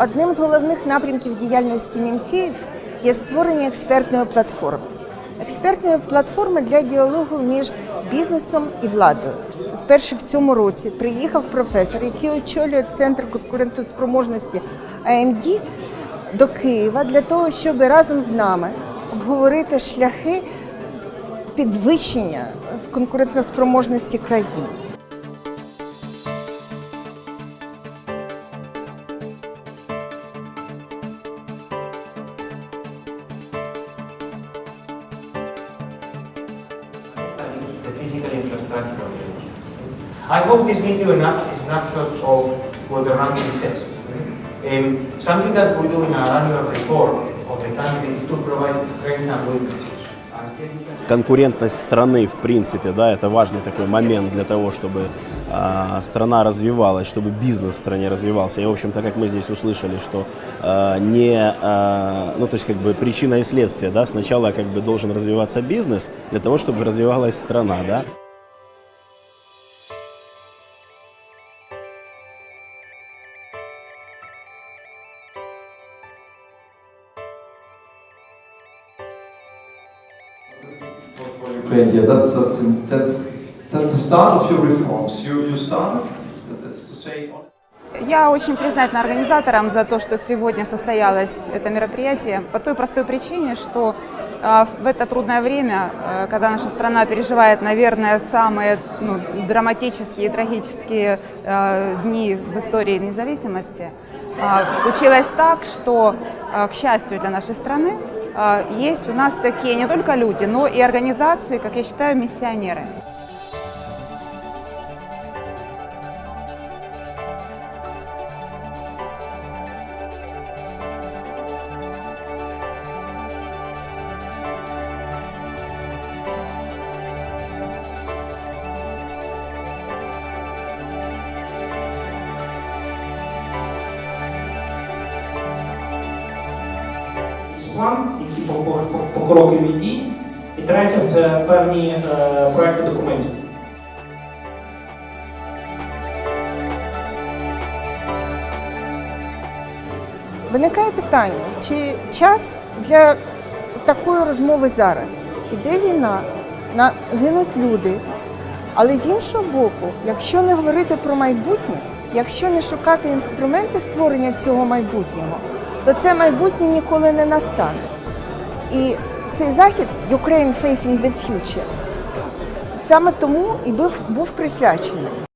Одним з головних напрямків діяльності Мінкиїв є створення експертної платформи. Експертної платформи для діалогу між бізнесом і владою. Спершу в цьому році приїхав професор, який очолює центр конкурентоспроможності АМД до Києва для того, щоб разом з нами обговорити шляхи підвищення конкурентоспроможності країни. the physical infrastructure of the nation. I hope this gives you a snap- snapshot of what the ranking says. Um, something that we do in our annual report of the country is to provide strengths and weaknesses. And here you can конкурентность страны, в принципе, да, это важный такой момент для того, чтобы а, страна развивалась, чтобы бизнес в стране развивался. И, в общем-то, как мы здесь услышали, что а, не, а, ну, то есть, как бы причина и следствие, да, сначала как бы должен развиваться бизнес для того, чтобы развивалась страна, да. That's that's that's that's the start of your reforms. You you started. That's to say. Я очень признательна организаторам за то, что сегодня состоялось это мероприятие, по той простой причине, что а, в это трудное время, а, когда наша страна переживает, наверное, самые ну, драматические и трагические а, дни в истории независимости, случилось так, что, к счастью для нашей страны, есть у нас такие не только люди, но и организации, как я считаю, миссионеры. План, які по- по- по- покрокові дії. І третє це певні е, проекти документів. Виникає питання, чи час для такої розмови зараз? Іде війна, на, гинуть люди. Але з іншого боку, якщо не говорити про майбутнє, якщо не шукати інструменти створення цього майбутнього, то це майбутнє ніколи не настане. І цей захід Ukraine Facing the Future саме тому і був, був присвячений.